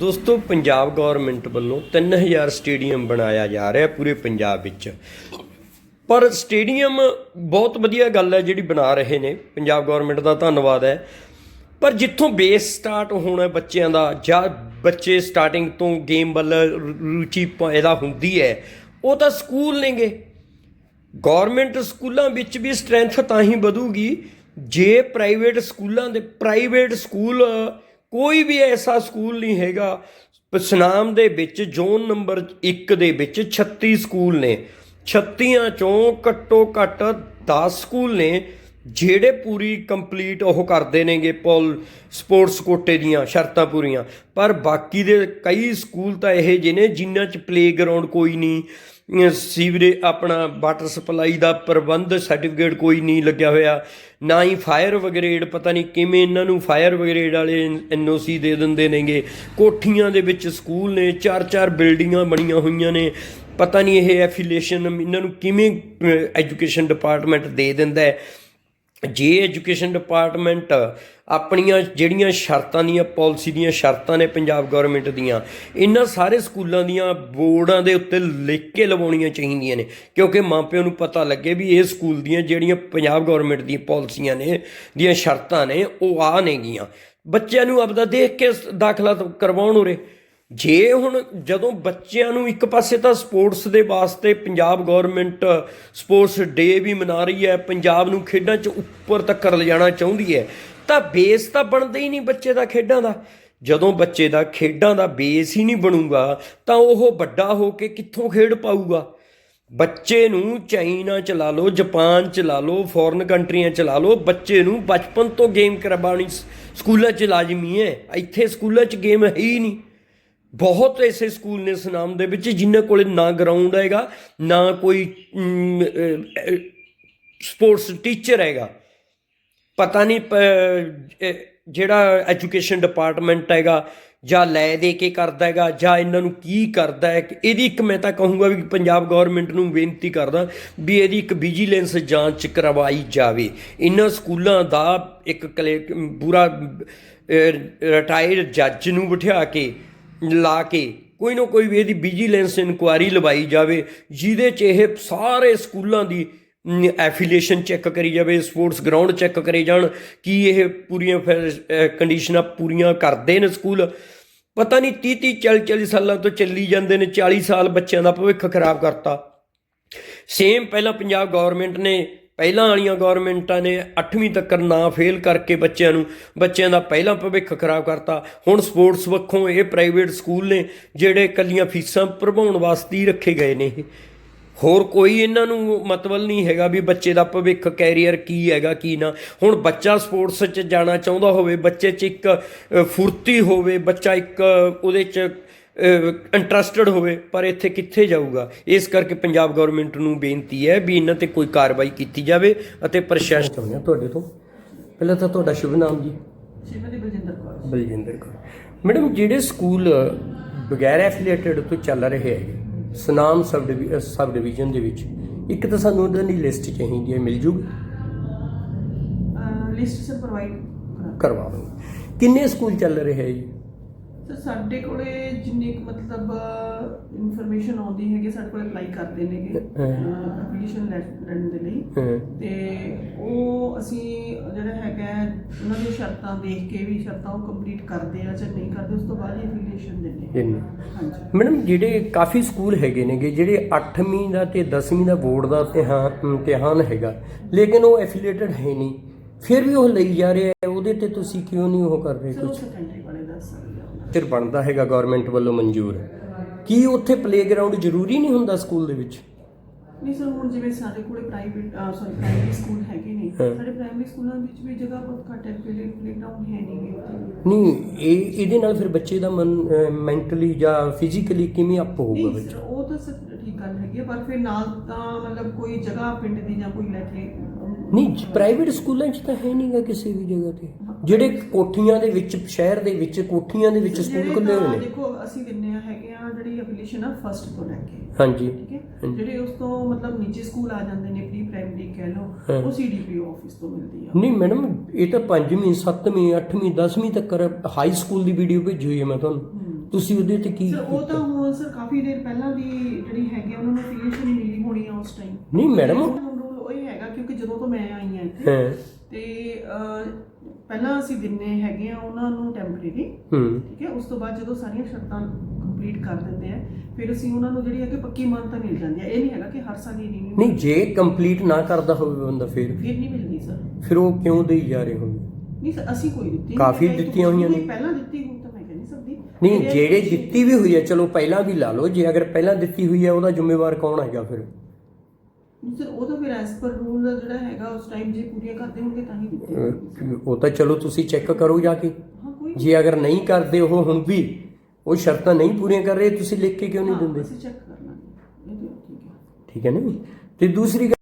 ਦੋਸਤੋ, ਪੰਜਾਬ ਗਵਰਨਮੈਂਟ ਵੱਲੋਂ 3000 ਸਟੇਡੀਅਮ ਬਣਾਇਆ ਜਾ ਰਿਹਾ ਪੂਰੇ ਪੰਜਾਬ ਵਿੱਚ। ਪਰ ਸਟੇਡੀਅਮ ਬਹੁਤ ਵਧੀਆ ਗੱਲ ਹੈ ਜਿਹੜੀ ਬਣਾ ਰਹੇ ਨੇ। ਪੰਜਾਬ ਗਵਰਨਮੈਂਟ ਦਾ ਧੰਨਵਾਦ ਹੈ। ਪਰ ਜਿੱਥੋਂ ਬੇਸ ਸਟਾਰਟ ਹੋਣਾ ਬੱਚਿਆਂ ਦਾ, ਜਾਂ ਬੱਚੇ ਸਟਾਰਟਿੰਗ ਤੋਂ ਗੇਮ ਵੱਲ ਰੁਚੀ ਪੈਦਾ ਹੁੰਦੀ ਹੈ, ਉਹ ਤਾਂ ਸਕੂਲ ਨੇਗੇ। ਗਵਰਨਮੈਂਟ ਸਕੂਲਾਂ ਵਿੱਚ ਵੀ ਸਟਰੈਂਥ ਤਾਂ ਹੀ ਵਧੂਗੀ, ਜੇ ਪ੍ਰਾਈਵੇਟ ਸਕੂਲਾਂ ਦੇ ਪ੍ਰਾਈਵੇਟ ਸਕੂਲ ਕੋਈ ਵੀ ਐਸਾ ਸਕੂਲ ਨਹੀਂ ਹੈਗਾ। ਸੁਨਾਮ ਦੇ ਵਿੱਚ, ਜ਼ੋਨ ਨੰਬਰ 1 ਦੇ ਵਿੱਚ 36 ਸਕੂਲ ਨੇ। 36ਾਂ ਚੋਂ ਘੱਟੋ ਘੱਟ 10 ਸਕੂਲ ਨੇ, ਜਿਹੜੇ ਪੂਰੀ ਕੰਪਲੀਟ ਉਹ ਕਰਦੇ ਨੇਗੇ ਪੋਲ, ਸਪੋਰਟਸ ਕੋਟੇ ਦੀਆਂ ਸ਼ਰਤਾਂ ਪੂਰੀਆਂ। ਪਰ ਬਾਕੀ ਦੇ ਕਈ ਸਕੂਲ ਤਾਂ ਇਹ ਜਿਹੇ ਨੇ, ਜਿਨ੍ਹਾਂ 'ਚ ਪਲੇਗਰਾਉਂਡ ਕੋਈ ਨਹੀਂ। ਸੀਵਰੇ ਆਪਣਾ ਵਾਟਰ ਸਪਲਾਈ ਦਾ ਪ੍ਰਬੰਧ ਸਰਟੀਫਿਕੇਟ ਕੋਈ ਨਹੀਂ ਲੱਗਿਆ ਹੋਇਆ। ਨਾ ਹੀ ਫਾਇਰ ਬ੍ਰਿਗੇਡ ਪਤਾ ਨਹੀਂ ਕਿਵੇਂ ਇਹਨਾਂ ਨੂੰ ਫਾਇਰ ਬ੍ਰਿਗੇਡ ਵਾਲੇ ਐਨਓਸੀ ਦੇ ਦਿੰਦੇ ਨੇਗੇ। ਕੋਠੀਆਂ ਦੇ ਵਿੱਚ ਸਕੂਲ ਨੇ, ਚਾਰ ਚਾਰ ਬਿਲਡਿੰਗਾਂ ਬਣੀਆਂ ਹੋਈਆਂ ਨੇ। ਪਤਾ ਨਹੀਂ ਇਹ ਐਫੀਲੀਏਸ਼ਨ ਇਹਨਾਂ ਨੂੰ ਕਿਵੇਂ ਐਜੂਕੇਸ਼ਨ ਡਿਪਾਰਟਮੈਂਟ ਦੇ ਦਿੰਦਾ ਹੈ। ਜੇ ਐਜੂਕੇਸ਼ਨ ਡਿਪਾਰਟਮੈਂਟ ਆਪਣੀਆਂ ਜਿਹੜੀਆਂ ਸ਼ਰਤਾਂ ਦੀਆਂ, ਪਾਲਿਸੀ ਦੀਆਂ ਸ਼ਰਤਾਂ ਨੇ ਪੰਜਾਬ ਗਵਰਨਮੈਂਟ ਦੀਆਂ, ਇਹਨਾਂ ਸਾਰੇ ਸਕੂਲਾਂ ਦੀਆਂ ਬੋਰਡਾਂ ਦੇ ਉੱਤੇ ਲਿਖ ਕੇ ਲਵਾਉਣੀਆਂ ਚਾਹੀਦੀਆਂ ਨੇ। ਕਿਉਂਕਿ ਮਾਪਿਆਂ ਨੂੰ ਪਤਾ ਲੱਗੇ ਵੀ ਇਹ ਸਕੂਲ ਦੀਆਂ ਜਿਹੜੀਆਂ ਪੰਜਾਬ ਗਵਰਨਮੈਂਟ ਦੀਆਂ ਪਾਲਿਸੀਆਂ ਨੇ, ਦੀਆਂ ਸ਼ਰਤਾਂ ਨੇ, ਉਹ ਆ ਨੇਗੀਆਂ। ਬੱਚਿਆਂ ਨੂੰ ਆਪਦਾ ਦੇਖ ਕੇ ਦਾਖਲਾ ਕਰਵਾਉਣ ਉਰੇ। ਜੇ ਹੁਣ ਜਦੋਂ ਬੱਚਿਆਂ ਨੂੰ ਇੱਕ ਪਾਸੇ ਤਾਂ ਸਪੋਰਟਸ ਦੇ ਵਾਸਤੇ ਪੰਜਾਬ ਗਵਰਨਮੈਂਟ ਸਪੋਰਟਸ ਡੇ ਵੀ ਮਨਾ ਰਹੀ ਹੈ, ਪੰਜਾਬ ਨੂੰ ਖੇਡਾਂ 'ਚ ਉੱਪਰ ਤੱਕ ਲਿਜਾਣਾ ਚਾਹੁੰਦੀ ਹੈ, ਤਾਂ ਬੇਸ ਤਾਂ ਬਣਦਾ ਹੀ ਨਹੀਂ ਬੱਚੇ ਦਾ ਖੇਡਾਂ ਦਾ। ਜਦੋਂ ਬੱਚੇ ਦਾ ਖੇਡਾਂ ਦਾ ਬੇਸ ਹੀ ਨਹੀਂ ਬਣੂਗਾ, ਤਾਂ ਉਹ ਵੱਡਾ ਹੋ ਕੇ ਕਿੱਥੋਂ ਖੇਡ ਪਾਊਗਾ? ਬੱਚੇ ਨੂੰ ਚਾਈਨਾ ਚ ਲਾ ਲਓ, ਜਾਪਾਨ ਚ ਲਾ ਲਓ ਫੋਰਨ ਕੰਟਰੀਆਂ ਚ ਲਾ ਲਓ, ਬੱਚੇ ਨੂੰ ਬਚਪਨ ਤੋਂ ਗੇਮ ਕਰਵਾਉਣੀ ਸਕੂਲਾਂ ਚ ਲਾਜ਼ਮੀ ਹੈ। ਇੱਥੇ ਸਕੂਲਾਂ ਚ ਗੇਮ ਹੈ ਹੀ ਨਹੀਂ। ਬਹੁਤ ਐਸੇ ਸਕੂਲ ਨੇ ਸੁਨਾਮ ਦੇ ਵਿੱਚ ਜਿਨ੍ਹਾਂ ਕੋਲੇ ਨਾ ਗਰਾਊਂਡ ਹੈਗਾ, ਨਾ ਕੋਈ ਸਪੋਰਟਸ ਟੀਚਰ ਹੈਗਾ। ਪਤਾ ਨਹੀਂ, ਪ- ਜਿਹੜਾ ਐਜੂਕੇਸ਼ਨ ਡਿਪਾਰਟਮੈਂਟ ਹੈਗਾ, ਜਾਂ ਲੈ ਦੇ ਕੇ ਕਰਦਾ ਹੈਗਾ, ਜਾਂ ਇਹਨਾਂ ਨੂੰ ਕੀ ਕਰਦਾ ਹੈ ਇਹਦੀ ਇੱਕ ਮੈਂ ਤਾਂ ਕਹੂੰਗਾ ਵੀ ਪੰਜਾਬ ਗਵਰਨਮੈਂਟ ਨੂੰ ਬੇਨਤੀ ਕਰਦਾ ਵੀ ਇਹਦੀ ਇੱਕ ਵਿਜੀਲੈਂਸ ਜਾਂਚ ਕਰਵਾਈ ਜਾਵੇ। ਇਹਨਾਂ ਸਕੂਲਾਂ ਦਾ ਇੱਕ ਕਲੇ, ਪੂਰਾ ਰਿਟਾਇਰਡ ਜੱਜ ਨੂੰ ਬਿਠਾ ਕੇ ਲਾ ਕੇ ਕੋਈ ਨਾ ਕੋਈ ਵੀ ਇਹਦੀ ਵਿਜੀਲੈਂਸ ਇਨਕੁਆਇਰੀ ਲਵਾਈ ਜਾਵੇ, ਜਿਹਦੇ 'ਚ ਇਹ ਸਾਰੇ ਸਕੂਲਾਂ ਦੀ ਐਫੀਲੀਏਸ਼ਨ ਚੈੱਕ ਕਰੀ ਜਾਵੇ ਸਪੋਰਟਸ ਗਰਾਊਂਡ ਚੈੱਕ ਕਰੇ ਜਾਣ, ਕੀ ਇਹ ਪੂਰੀਆਂ ਫਿਰ ਕੰਡੀਸ਼ਨਾਂ ਪੂਰੀਆਂ ਕਰਦੇ ਨੇ ਸਕੂਲ। ਪਤਾ ਨਹੀਂ 30 30 40 40 ਸਾਲਾਂ ਤੋਂ ਚੱਲੀ ਜਾਂਦੇ ਨੇ 40 ਸਾਲ ਬੱਚਿਆਂ ਦਾ ਭਵਿੱਖ ਖਰਾਬ ਕਰਤਾ। ਸੇਮ ਪਹਿਲਾਂ ਪੰਜਾਬ ਗਵਰਨਮੈਂਟ ਨੇ ਪਹਿਲਾਂ ਵਾਲੀਆਂ ਗਵਰਨਮੈਂਟਾਂ ਨੇ 8ਵੀਂ ਤੱਕ ਨਾ ਫੇਲ ਕਰਕੇ ਬੱਚਿਆਂ ਨੂੰ, ਬੱਚਿਆਂ ਦਾ ਪਹਿਲਾਂ ਭਵਿੱਖ ਖਰਾਬ ਕਰਤਾ। ਹੁਣ ਸਪੋਰਟਸ ਵੱਖੋਂ ਇਹ ਪ੍ਰਾਈਵੇਟ ਸਕੂਲ ਨੇ ਜਿਹੜੇ ਕੱਲੀਆਂ ਫੀਸਾਂ ਭਰਵਾਉਣ ਵਾਸਤੇ ਹੀ ਰੱਖੇ ਗਏ ਨੇ ਇਹ। ਹੋਰ ਕੋਈ ਇਹਨਾਂ ਨੂੰ ਮਤਲਬ ਨਹੀਂ ਹੈਗਾ ਵੀ ਬੱਚੇ ਦਾ ਭਵਿੱਖ ਕੈਰੀਅਰ ਕੀ ਹੈਗਾ, ਕੀ ਨਾ। ਹੁਣ ਬੱਚਾ ਸਪੋਰਟਸ 'ਚ ਜਾਣਾ ਚਾਹੁੰਦਾ ਹੋਵੇ, ਬੱਚੇ 'ਚ ਇੱਕ ਫੁਰਤੀ ਹੋਵੇ, ਬੱਚਾ ਇੱਕ ਉਹਦੇ 'ਚ ਇੰਟਰਸਟਿਡ ਹੋਵੇ ਪਰ ਇੱਥੇ ਕਿੱਥੇ ਜਾਊਗਾ? ਇਸ ਕਰਕੇ ਪੰਜਾਬ ਗਵਰਨਮੈਂਟ ਨੂੰ ਬੇਨਤੀ ਹੈ ਵੀ ਇਹਨਾਂ ਤੇ ਕੋਈ ਕਾਰਵਾਈ ਕੀਤੀ ਜਾਵੇ ਅਤੇ ਪ੍ਰਸ਼ਾਸਨ ਚਾਹੁੰਦੇ ਹਾਂ ਤੁਹਾਡੇ ਤੋਂ। ਪਹਿਲਾਂ ਤਾਂ ਤੁਹਾਡਾ ਸ਼ੁਭ ਨਾਮ ਜੀ। ਸ਼੍ਰੀਮਤੀ ਬਲਜਿੰਦਰ ਕੌਰ। ਬਲਜਿੰਦਰ ਕੌਰ। ਮੈਡਮ ਜਿਹੜੇ ਸਕੂਲ ਬਗੈਰ ਐਫੀਲੀਏਟਡ ਤੋਂ ਚੱਲ ਰਹੇ ਹੈਗੇ ਸਨਾਮ ਸਬ ਡਿਵੀ- ਅਹ ਸਬ ਡਿਵੀਜ਼ਨ ਦੇ ਵਿੱਚ ਇੱਕ ਤਾਂ ਸਾਨੂੰ ਉਹਨਾਂ ਦੀ ਲਿਸਟ ਚਾਹੀਦੀ ਹੈ ਮਿਲ ਜੂਗੀ? ਲਿਸਟ ਸਰ ਪ੍ਰੋਵਾਈਡ ਕਰਾ ਕਰਵਾਓ ਕਿੰਨੇ ਸਕੂਲ ਚੱਲ ਰਹੇ ਹੈ ਜੀ? ਸਰ ਸਾਡੇ ਕੋਲੇ ਜਿੰਨੀ ਕੁ ਮਤਲਬ ਇਨਫੋਰਮੇਸ਼ਨ ਆਉਂਦੀ ਹੈਗੀ ਸਾਡੇ ਕੋਲੇ ਅਪਲਾਈ ਕਰਦੇ ਨੇਗੇ ਐਪਲੀਕੇਸ਼ਨ ਲੈਣ ਦੇ ਲਈ। ਹਾਂ, ਤੇ ਉਹ ਅਸੀਂ ਜਿਹੜਾ ਹੈਗਾ ਹੈ, ਉਹਨਾਂ ਦੀਆਂ ਸ਼ਰਤਾਂ ਦੇਖ ਕੇ ਵੀ ਸ਼ਰਤਾਂ ਉਹ ਕੰਪਲੀਟ ਕਰਦੇ ਆ ਜਾਂ ਨਹੀਂ ਕਰਦੇ ਉਸ ਤੋਂ ਬਾਅਦ ਹੀ ਐਪਲੀਕੇਸ਼ਨ ਦਿੰਦੇ ਇੰਨੇ। ਹਾਂਜੀ। ਮੈਡਮ ਜਿਹੜੇ ਕਾਫੀ ਸਕੂਲ ਹੈਗੇ ਨੇਗੇ ਜਿਹੜੇ 8ਵੀਂ ਦਾ ਤੇ 10ਵੀਂ ਦਾ ਬੋਰਡ ਦਾ ਇਮਤਿਹਾਨ ਹੈਗਾ ਲੇਕਿਨ ਉਹ ਐਫੀਲੀਏਟਡ ਹੈ ਨਹੀਂ। ਫਿਰ ਵੀ ਉਹ ਲਈ ਜਾ ਰਹੇ ਆ ਉਹਦੇ ਤੇ ਤੁਸੀਂ ਕਿਉਂ ਨਹੀਂ ਉਹ ਕਰ ਰਹੇ ਸਰ ਉਹ ਕੁਝ ਸੈਕੰਡਰੀ ਵਾਲੇ ਦੱਸ ਸਕਦੇ ਆ ਉਹਨਾਂ ਫਿਰ ਬਣਦਾ ਹੈਗਾ ਗਵਰਨਮੈਂਟ ਵੱਲੋਂ ਮਨਜ਼ੂਰ। ਕੀ ਉੱਥੇ ਪਲੇਗਰਾਉਂਡ ਜ਼ਰੂਰੀ ਨਹੀਂ ਹੁੰਦਾ ਸਕੂਲ ਦੇ ਵਿੱਚ? ਨਹੀਂ ਸਰ ਹੁਣ ਜਿਵੇਂ ਸਾਡੇ ਕੋਲੇ ਪ੍ਰਾਈਵੇਟ ਸੌਰੀ ਪ੍ਰਾਇਮਰੀ ਸਕੂਲ ਹੈਗੇ ਨੇ। ਸਾਡੇ ਪ੍ਰਾਇਮਰੀ ਸਕੂਲਾਂ ਵਿੱਚ ਵੀ ਜਗ੍ਹਾ ਬਹੁਤ ਘੱਟ ਹੈ ਪਲੇ ਪਲੇਗਰਾਉਂਡ ਹੈ ਨਹੀਂ ਨਹੀਂ ਇਹ ਇਹਦੇ ਨਾਲ ਫਿਰ ਬੱਚੇ ਦਾ ਮਨ ਮੈਂਟਲੀ ਜਾਂ ਫਿਜ਼ੀਕਲੀ ਕਿਵੇਂ ਅਪ ਹੋਊਗਾ ਬੱਚਾ ਸਰ ਉਹ ਤਾਂ ਸਰ ਠੀਕ ਗੱਲ ਹੈਗੀ ਹੈ, ਪਰ ਫਿਰ ਨਾਲ ਤਾਂ ਮਤਲਬ ਕੋਈ ਜਗ੍ਹਾ ਪਿੰਡ ਦੀ ਜਾਂ ਕੋਈ ਲੈ ਕੇ ਨਹੀਂ ਪ੍ਰਾਈਵੇਟ ਸਕੂਲਾਂ 'ਚ ਤਾਂ ਹੈ ਨਹੀਂਗਾ ਕਿਸੇ ਵੀ ਜਗ੍ਹਾ ਤੇ। ਜਿਹੜੇ ਕੋਠੀਆਂ ਦੇ ਵਿੱਚ ਸ਼ਹਿਰ ਦੇ ਵਿੱਚ ਕੋਠੀਆਂ ਦੇ ਵਿੱਚ ਸਕੂਲ ਖੁੱਲੇ ਹੋਏ ਨੇ। ਦੇਖੋ ਅਸੀਂ ਦਿੰਨੇ ਆ ਹੈਗੇ ਆ ਜਿਹੜੀ ਐਫੀਲੀਏਸ਼ਨ ਆ ਫਸਟ ਤੋਂ ਲੈ ਕੇ। ਹਾਂਜੀ। ਠੀਕ ਹੈ। ਜਿਹੜੇ ਉਸ ਤੋਂ ਮਤਲਬ ਨਿੱਜੀ ਸਕੂਲ ਆ ਜਾਂਦੇ ਨੇ ਪ੍ਰੀ ਪ੍ਰਾਇਮਰੀ ਕਹਿ। ਲਓ ਉਹ ਸੀਡੀਪੀਓ ਆਫਿਸ ਤੋਂ ਮਿਲਦੀ ਆ। ਨਹੀਂ ਮੈਡਮ ਇਹ ਤਾਂ 5ਵੀਂ 7ਵੀਂ 8ਵੀਂ 10ਵੀਂ ਤੱਕ ਹਾਈ ਸਕੂਲ ਦੀ ਵੀਡੀਓ ਭੇਜੀ ਹੋਈ ਹੈ ਮੈਂ ਤੁਹਾਨੂੰ। ਤੁਸੀਂ ਉਹਦੇ ਤੇ ਕੀ ਸਰ ਉਹ ਤਾਂ ਹੁਣ ਸਰ ਕਾਫੀ ਦੇਰ ਪਹਿਲਾਂ ਦੀ ਜਿਹੜੀ ਹੈਗੀ ਆ, ਉਹਨਾਂ ਨੂੰ ਅਫੀਲੀਏਸ਼ਨ ਮਿਲੀ ਹੋਣੀ ਆ ਉਸ ਟਾਈਮ ਨਹੀਂ ਮੈਡਮ ਰੂਲ ਉਹ ਹੀ ਹੈਗਾ ਕਿਉਂਕਿ ਜਦੋਂ ਤੋਂ ਮੈਂ ਆਈ ਹਾਂ ਇੱਥੇ ਹਾਂ। ਤੇ ਅਹ, ਪਹਿਲਾਂ ਅਸੀਂ ਦਿੰਨੇ ਹੈਗੇ ਆ ਉਹਨਾਂ ਨੂੰ ਟੈਂਪਰੇਰੀ ਹੂੰ। ਠੀਕ ਹੈ? ਉਸ ਤੋਂ ਬਾਅਦ ਜਦੋਂ ਸਾਰੀਆਂ ਸ਼ਰਤਾਂ ਕੰਪਲੀਟ ਕਰ ਦਿੰਦੇ ਆ ਫਿਰ ਅਸੀਂ ਉਹਨਾਂ ਨੂੰ ਜਿਹੜੀ ਹੈ ਕਿ ਪੱਕੀ ਮਾਨਤਾ ਮਿਲ ਜਾਂਦੀ ਹੈ ਇਹ ਨਹੀਂ ਹੈਗਾ ਕਿ ਹਰ ਸਾਲ ਹੀ ਰਿਨਿਊ ਨਹੀਂ ਜੇ ਕੰਪਲੀਟ ਨਾ ਕਰਦਾ ਹੋਵੇ ਬੰਦਾ ਫਿਰ? ਫਿਰ ਨਹੀਂ ਮਿਲਦੀ ਸਰ ਫਿਰ ਉਹ ਕਿਉਂ ਦੇਈ ਜਾ ਰਹੇ ਹੋਣਗੇ ਨਹੀਂ ਸਰ ਅਸੀਂ ਕੋਈ ਦਿੱਤੀ ਨਹੀਂ ਕਾਫੀ ਦਿੱਤੀਆਂ ਹੋਈਆਂ ਨੇ। ਪਹਿਲਾਂ ਦਿੱਤੀ ਨਹੀਂ ਜਿਹੜੇ ਦਿੱਤੀ ਵੀ ਹੋਈ ਹੈ ਚਲੋ ਪਹਿਲਾਂ ਵੀ ਲਾ ਲਓ ਜੇ ਅਗਰ ਪਹਿਲਾਂ ਦਿੱਤੀ ਹੋਈ ਹੈ ਉਹਦਾ ਜ਼ਿੰਮੇਵਾਰ ਕੌਣ ਹੈਗਾ ਫਿਰ? ਨਹੀਂ ਸਰ ਉਹ ਤਾਂ ਫਿਰ ਐਸ ਪਰ ਰੂਲ ਜਿਹੜਾ ਹੈਗਾ ਉਸ ਟਾਈਮ ਜੇ ਪੂਰੀਆਂ ਕਰਦੇ ਹੋਣਗੇ ਤਾਂ ਹੀ ਦਿੱਤੀ ਅਹ, ਉਹ ਤਾਂ ਚਲੋ ਤੁਸੀਂ ਚੈੱਕ ਕਰੋ ਜਾ ਕੇ। ਹਾਂ ਕੋਈ ਜੇ ਅਗਰ ਨਹੀਂ ਕਰਦੇ ਉਹ ਹੁਣ ਵੀ ਉਹ ਸ਼ਰਤਾਂ ਨਹੀਂ ਪੂਰੀਆਂ ਕਰ ਰਹੇ ਤੁਸੀਂ ਲਿਖ ਕੇ ਕਿਉਂ ਨਹੀਂ ਦਿੰਦੇ? ਅਸੀਂ ਚੈੱਕ ਕਰ ਲਾਂਗੇ ਇਹ ਤਾਂ ਠੀਕ ਹੈ। ਠੀਕ ਹੈ ਨਾ ਜੀ? ਤੇ ਦੂਸਰੀ ਗੱਲ